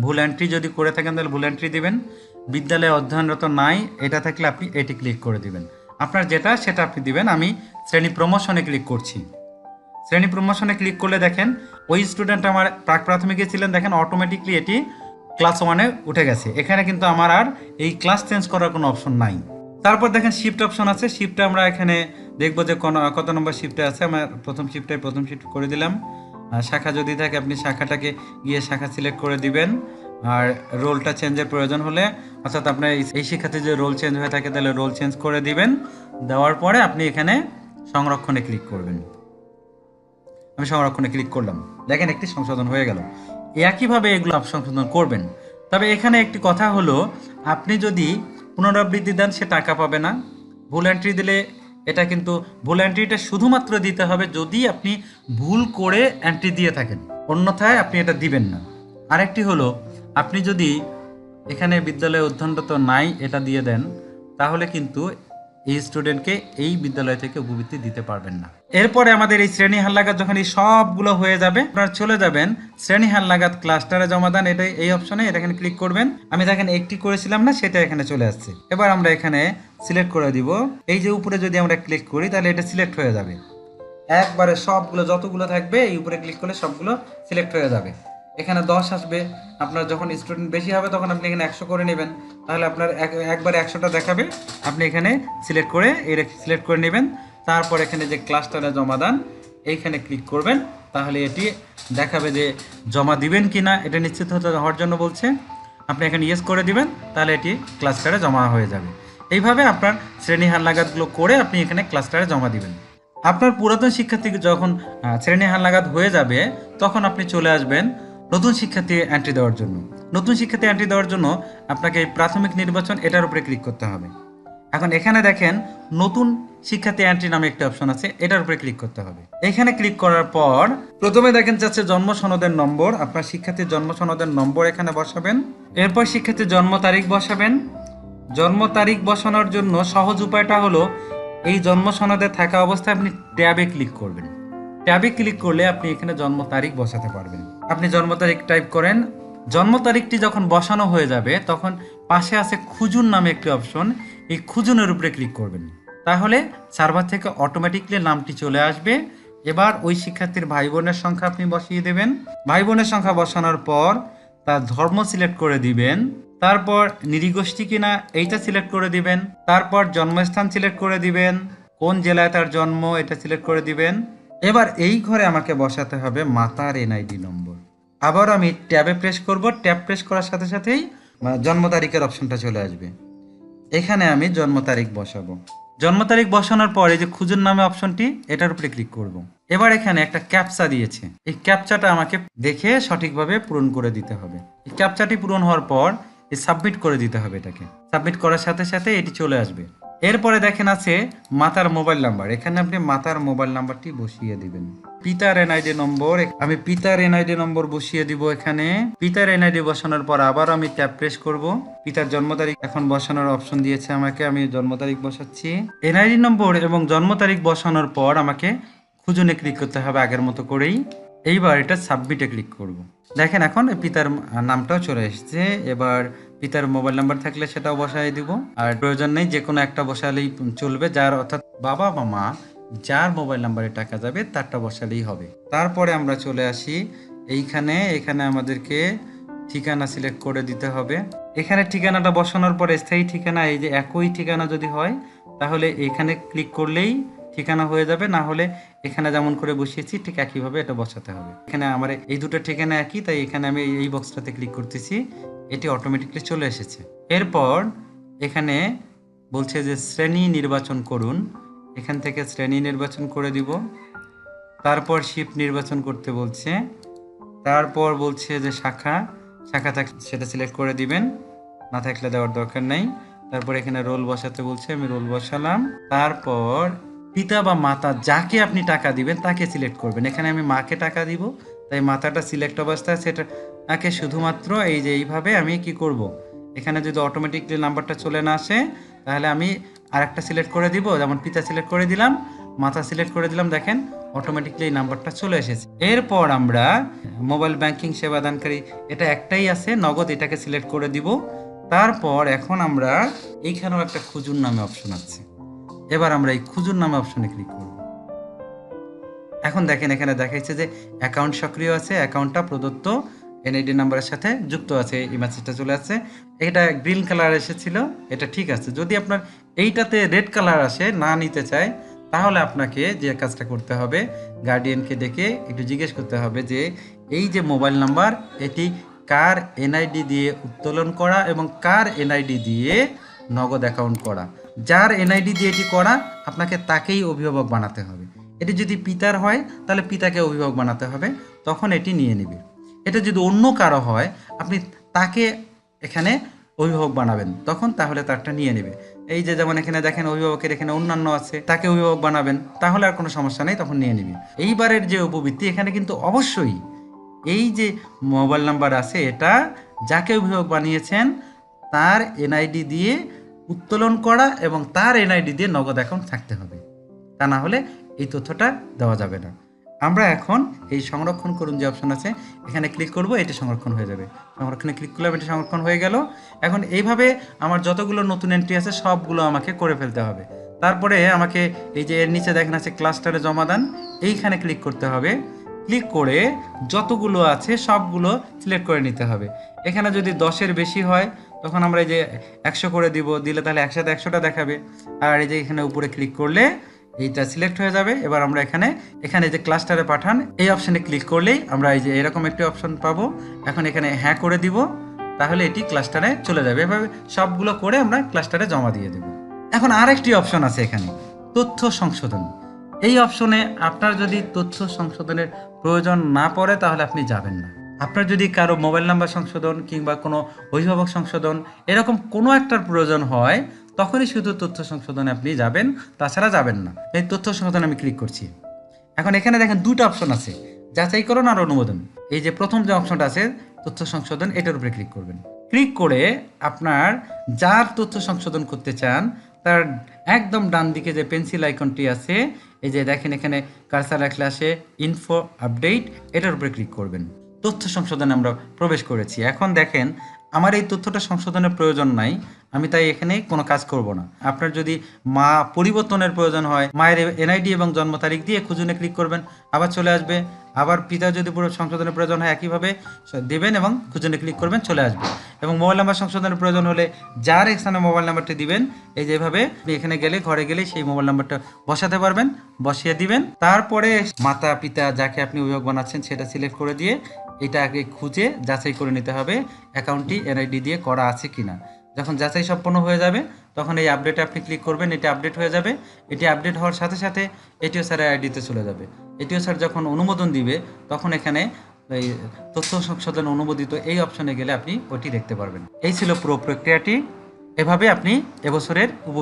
ভুল এন্ট্রি যদি করে থাকেন, তাহলে ভুল এন্ট্রি দিবেন। বিদ্যালয়ে অধ্যয়নরত নাই, এটা থাকলে আপনি এটি ক্লিক করে দিবেন। আপনার যেটা, সেটা আপনি দিবেন। আমি শ্রেণি প্রমোশনে ক্লিক করছি। শ্রেণি প্রমোশনে ক্লিক করলে দেখেন, ওই স্টুডেন্ট আমার প্রাক প্রাথমিকে ছিলেন, দেখেন অটোমেটিকলি এটি ক্লাস ওয়ানে উঠে গেছে। এখানে কিন্তু আমার আর এই ক্লাস চেঞ্জ করার কোনো অপশন নাই। তারপর দেখেন শিফট অপশন আছে। শিফটে আমরা এখানে দেখব যে কত নম্বর শিফটে আছে? আমার প্রথম শিফটে প্রথম শিফট করে দিলাম। শাখা যদি থাকে, আপনি শাখাটাকে গিয়ে শাখা সিলেক্ট করে দিবেন। আর রোলটা চেঞ্জের প্রয়োজন হলে, অর্থাৎ আপনার এই- শিক্ষার্থী যে রোল চেঞ্জ হয়ে থাকে, তাহলে রোল চেঞ্জ করে দিবেন। দেওয়ার পরে আপনি এখানে সংরক্ষণে ক্লিক করবেন। আমি সংরক্ষণে ক্লিক করলাম। দেখেন একটি সংশোধন হয়ে গেল। একইভাবে এগুলো সংশোধন করবেন। তবে এখানে একটি কথা হলো, আপনি যদি পুনরাবৃত্তি দেন, সে টাকা পাবে না। ভুল এন্ট্রি দিলে এটা কিন্তু ভুল অ্যান্ট্রিটা শুধুমাত্র দিতে হবে যদি আপনি ভুল করে অ্যান্ট্রি দিয়ে থাকেন। অন্যথায় আপনি এটা দিবেন না। আরেকটি হলো, আপনি যদি এখানে বিদ্যালয়ে অধ্যয়নরত নাই, এটা দিয়ে দেন, তাহলে কিন্তু এই স্টুডেন্টকে এই বিদ্যালয় থেকে উপবৃত্তি দিতে পারবেন না। এরপরে আমাদের এই শ্রেণি হালনাগাদ যখন এই সবগুলো হয়ে যাবে, আপনারা চলে যাবেন শ্রেণি হালনাগাদ ক্লাস্টারে জমা দেন, এটা এই অপশনে এটা এখানে ক্লিক করবেন। আমি দেখেন একটি করেছিলাম না, সেটা এখানে চলে আসছে। এবার আমরা এখানে সিলেক্ট করে দিব। এই যে উপরে যদি আমরা ক্লিক করি, তাহলে এটা সিলেক্ট হয়ে যাবে। একবারে সবগুলো, যতগুলো থাকবে, এই উপরে ক্লিক করলে সবগুলো সিলেক্ট হয়ে যাবে। এখানে দশ আসবে। আপনার যখন স্টুডেন্ট বেশি হবে, তখন আপনি এখানে একশো করে নেবেন। তাহলে আপনার এক, একবারে একশোটা দেখাবে। আপনি এখানে সিলেক্ট করে, এই সিলেক্ট করে নেবেন। তারপর এখানে যে ক্লাসটা জমা দেন, এইখানে ক্লিক করবেন। তাহলে এটি দেখাবে যে জমা দিবেন কি না এটা নিশ্চিত হতে হওয়ার জন্য বলছে। আপনি এখানে ইয়েস করে দিবেন, তাহলে এটি ক্লাস্টারে জমা হয়ে যাবে। এইভাবে আপনার শ্রেণি হালনাগাদগুলো করে আপনি এখানে ক্লাস্টারে জমা দিবেন। আপনার পুরাতন শিক্ষার্থী যখন শ্রেণি হালনাগাদ হয়ে যাবে, তখন আপনি চলে আসবেন নতুন শিক্ষার্থী এন্ট্রি দেওয়ার জন্য। নতুন শিক্ষার্থী এন্ট্রি দেওয়ার জন্য আপনাকে প্রাথমিক নির্বাচন এটার উপরে ক্লিক করতে হবে। এখন এখানে দেখেন নতুন শিক্ষার্থী এন্ট্রি নামে একটা অপশন আছে, এটার উপরে ক্লিক করতে হবে। এখানে ক্লিক করার পর প্রথমে দেখেন যাচ্ছে জন্ম সনদের নম্বর, আপনার শিক্ষার্থীর জন্ম সনদের নম্বর এখানে বসাবেন। এরপর শিক্ষার্থীর জন্ম তারিখ বসাবেন। জন্ম তারিখ বসানোর জন্য সহজ উপায়টা হলো এই জন্ম সনদে থাকা অবস্থায় আপনি ট্যাবে ক্লিক করবেন। ট্যাবে ক্লিক করলে আপনি এখানে জন্ম তারিখ বসাতে পারবেন। আপনি জন্ম তারিখ টাইপ করেন জন্ম তারিখটি যখন বসানো হয়ে যাবে, তখন পাশে আছে খুজুন নামে একটি অপশন। এই খুজুনের উপরে ক্লিক করবেন। তাহলে সার্ভার থেকে অটোমেটিকলি নামটি চলে আসবে। এবার ওই শিক্ষার্থীর ভাই বোনের সংখ্যা আপনি বসিয়ে দেবেন। ভাই বোনের সংখ্যা বসানোর পর তার ধর্ম সিলেক্ট করে দিবেন। তারপর নিরীগোষ্ঠী কিনা, এইটা সিলেক্ট করে দিবেন। তারপর জন্মস্থান সিলেক্ট করে দিবেন। কোন জেলায় তার জন্ম, এটা সিলেক্ট করে দিবেন। এবার এই ঘরে আমাকে বসাতে হবে মাতার এনআইডি নম্বর। আবার আমি ট্যাবে প্রেস করব। ট্যাব প্রেস করার সাথে সাথেই মানে জন্ম তারিখের অপশনটা চলে আসবে। এখানে আমি জন্ম তারিখ বসাবো। জন্ম তারিখ বসানোর পরে যে খুঁজুন নামে অপশনটি এটার উপরে ক্লিক করব। এবার এখানে একটা ক্যাপচা দিয়েছে। এই ক্যাপচাটা আমাকে দেখে সঠিকভাবে পূরণ করে দিতে হবে। এই ক্যাপচাটি পূরণ হওয়ার পর সাবমিট করে দিতে হবে এটাকে। সাবমিট করার সাথে সাথে এটি চলে আসবে। এরপরে দেখেন আছে মাতার মোবাইল নাম্বার। এখানে আপনি মাতার মোবাইল নাম্বারটি বসিয়ে দিবেন। পিতার এনআইডি নম্বর আমি পিতার এনআইডি নম্বর বসিয়ে দিব এখানে। পিতার এনআইডি বসানোর পর আবার আমি ট্যাপ প্রেস করব। পিতার জন্ম তারিখ এখন বসানোর অপশন দিয়েছে আমাকে, আমি জন্ম তারিখ বসাচ্ছি। এনআইডি নম্বর এবং জন্ম তারিখ বসানোর পর আমাকে খুঁজনে ক্লিক করতে হবে আগের মতো করেই। এইবার এটা সাবমিটে ক্লিক করব। দেখেন এখন পিতার নামটাও চলে এসেছে। এবার পিতার মোবাইল নাম্বার থাকলে সেটাও বসাই দিব। আর প্রয়োজন নেই যে কোনো একটা বসালেই চলবে। যার অর্থাৎ বাবা বা মা, যার মোবাইল নাম্বারে টাকা যাবে, তারটা বসালেই হবে। তারপরে আমরা চলে আসি। এইখানে, এখানে আমাদেরকে ঠিকানা সিলেক্ট করে দিতে হবে। এখানে ঠিকানাটা বসানোর পরে স্থায়ী ঠিকানা, এই যে একই ঠিকানা যদি হয়, তাহলে এখানে ক্লিক করলেই ঠিকানা হয়ে যাবে, না হলে এখানে যেমন করে বসিয়েছি, ঠিক একইভাবে এটা বসাতে হবে। এখানে আমার এই দুটো ঠিকানা একই, তাই এখানে আমি এই বক্সটাতে ক্লিক করতেছি, এটি অটোমেটিকলি চলে এসেছে। এরপর এখানে বলছে যে শ্রেণি নির্বাচন করুন। এখান থেকে শ্রেণি নির্বাচন করে দিব। তারপর শিফট নির্বাচন করতে বলছে। তারপর বলছে যে শাখা শাখা থাক, সেটা সিলেক্ট করে দিবেন। না থাকলে দেওয়ার দরকার নেই। তারপর এখানে রোল বসাতে বলছে, আমি রোল বসালাম। তারপর পিতা বা মাতা যাকে আপনি টাকা দিবেন, তাকে সিলেক্ট করবেন। এখানে আমি মাকে টাকা দিব, তাই মাতাটা সিলেক্ট অবস্থায় সেটা, তাকে শুধুমাত্র এই যে এইভাবে আমি কি করব। এখানে যদি অটোমেটিকলি নাম্বারটা চলে না আসে, তাহলে আমি আরেকটা সিলেক্ট করে দিব, যেমন পিতা সিলেক্ট করে দিলাম মাথা সিলেক্ট করে দিলাম, দেখেন অটোমেটিকলি এই নাম্বারটা চলে এসেছে। এরপর আমরা মোবাইল ব্যাংকিং সেবাদানকারী এটা একটাই আছে, নগদ এটাকে সিলেক্ট করে দিব। তারপর এখন আমরা এইখানেও একটা খুজুর নামে অপশন আছে। এবার আমরা এই খুজুর নামে অপশনে ক্লিক করব। এখন দেখেন, এখানে দেখাইছে যে অ্যাকাউন্ট সক্রিয় আছে অ্যাকাউন্টটা প্রদত্ত এনআইডি নাম্বারের সাথে যুক্ত আছে, এই মেসেজটা চলে আসছে। এটা গ্রিন কালার এসেছিল, এটা ঠিক আছে। যদি আপনার এইটাতে রেড কালার আসে, না নিতে চায়, তাহলে আপনাকে যে কাজটা করতে হবে গার্ডিয়ানকে ডেকে একটু জিজ্ঞেস করতে হবে যে, এই যে মোবাইল নাম্বার এটি কার এনআইডি দিয়ে উত্তোলন করা এবং কার এনআইডি দিয়ে নগদ অ্যাকাউন্ট করা? যার এনআইডি দিয়ে এটি করা, আপনাকে তাকেই অভিভাবক বানাতে হবে। এটি যদি পিতার হয়, তাহলে পিতাকে অভিভাবক বানাতে হবে, তখন এটি নিয়ে নেবে। এটা যদি অন্য কারও হয়, আপনি তাকে এখানে অভিভাবক বানাবেন, তখন তাহলে তারটা নিয়ে নেবে। এই যে যেমন এখানে দেখেন, অভিভাবকের এখানে অন্যান্য আছে, তাকে অভিভাবক বানাবেন, তাহলে আর কোনো সমস্যা নেই, তখন নিয়ে নিবি। এইবারের যে উপবৃত্তি, এখানে কিন্তু অবশ্যই এই যে মোবাইল নাম্বার আছে, এটা যাকে অভিভাবক বানিয়েছেন, তার এনআইডি দিয়ে উত্তোলন করা এবং তার এনআইডি দিয়ে নগদ অ্যাকাউন্ট থাকতে হবে। তা না হলে এই তথ্যটা দেওয়া যাবে না। আমরা এখন এই সংরক্ষণ করুন যে অপশন আছে, এখানে ক্লিক করব, এটি সংরক্ষণ হয়ে যাবে। সংরক্ষণে ক্লিক করলাম, এটি সংরক্ষণ হয়ে গেল। এখন এইভাবে আমার যতগুলো নতুন এন্ট্রি আছে, সবগুলো আমাকে করে ফেলতে হবে। তারপরে আমাকে এই যে এর নিচে দেখেন আছে ক্লাস্টারে জমা দান, এইখানে ক্লিক করতে হবে। ক্লিক করে যতগুলো আছে সবগুলো সিলেক্ট করে নিতে হবে। এখানে যদি দশের বেশি হয়, তখন আমরা এই যে একশো করে দিব, দিলে তাহলে একসাথে একশোটা দেখাবে। আর এই যে এখানে উপরে ক্লিক করলে এইটা সিলেক্ট হয়ে যাবে। এবার আমরা এখানে এখানে যে ক্লাস্টারে পাঠান, এই অপশানে ক্লিক করলেই আমরা এই যে এরকম একটি অপশন পাবো। এখন এখানে হ্যাঁ করে দিব, তাহলে এটি ক্লাস্টারে চলে যাবে। এভাবে সবগুলো করে আমরা ক্লাস্টারে জমা দিয়ে দেব। এখন আরেকটি অপশন আছে এখানে, তথ্য সংশোধন। এই অপশনে আপনার যদি তথ্য সংশোধনের প্রয়োজন না পড়ে তাহলে আপনি যাবেন না। আপনার যদি কারও মোবাইল নাম্বার সংশোধন কিংবা কোনো অভিভাবক সংশোধন এরকম কোনো একটার প্রয়োজন হয়, তখনই শুধু তথ্য সংশোধনে আপনি যাবেন, তাছাড়া যাবেন না। এই তথ্য সংশোধন আমি ক্লিক করছি। এখন এখানে দেখেন দুটো অপশন আছে। যাচাইকরণ আর অনুমোদন। এই যে প্রথম যে অপশনটা আছে, তথ্য সংশোধন, এটার উপরে ক্লিক করবেন। ক্লিক করে আপনার যার তথ্য সংশোধন করতে চান, তার একদম ডান দিকে যে পেন্সিল আইকনটি আছে এই যে দেখেন এখানে কারসার রাখলে আসে ইনফো আপডেট এটার উপরে ক্লিক করবেন। তথ্য সংশোধনে আমরা প্রবেশ করেছি। এখন দেখেন আমার এই তথ্যটা সংশোধনের প্রয়োজন নাই, আমি তাই এখানে কোনো কাজ করব না। আপনার যদি মা পরিবর্তনের প্রয়োজন হয়, মায়ের এনআইডি এবং জন্ম তারিখ দিয়ে খুঁজুনে ক্লিক করবেন, আবার চলে আসবে। আবার পিতা যদি পুরো সংশোধনের প্রয়োজন হয়, একইভাবে দেবেন এবং খুঁজুনে ক্লিক করবেন, চলে আসবে। এবং মোবাইল নাম্বার সংশোধনের প্রয়োজন হলে যার এখানে মোবাইল নাম্বারটি দিবেন, এই যেভাবে এখানে গেলে, ঘরে গেলে সেই মোবাইল নাম্বারটা বসাতে পারবেন, বসিয়ে দিবেন। তারপরে মাতা পিতা যাকে আপনি অভিভাবক বানাচ্ছেন, সেটা সিলেক্ট করে দিয়ে এটা আগে খুঁজে যাচাই করে নিতে হবে অ্যাকাউন্টটি এনআইডি দিয়ে করা আছে কিনা। যখন যাচাই সম্পন্ন হয়ে যাবে, তখন এই আপডেটে আপনি ক্লিক করবেন, এটি আপডেট হয়ে যাবে। এটি আপডেট হওয়ার সাথে সাথে এটিও স্যারের আইডিতে চলে যাবে। এটিও স্যার যখন অনুমোদন দিবে, তখন এখানে এই তথ্য সংশোধন অনুমোদিত এই অপশনে গেলে আপনি ওটি দেখতে পারবেন। এই ছিল পুরো প্রক্রিয়াটি। এভাবে আপনি এবছরের উপ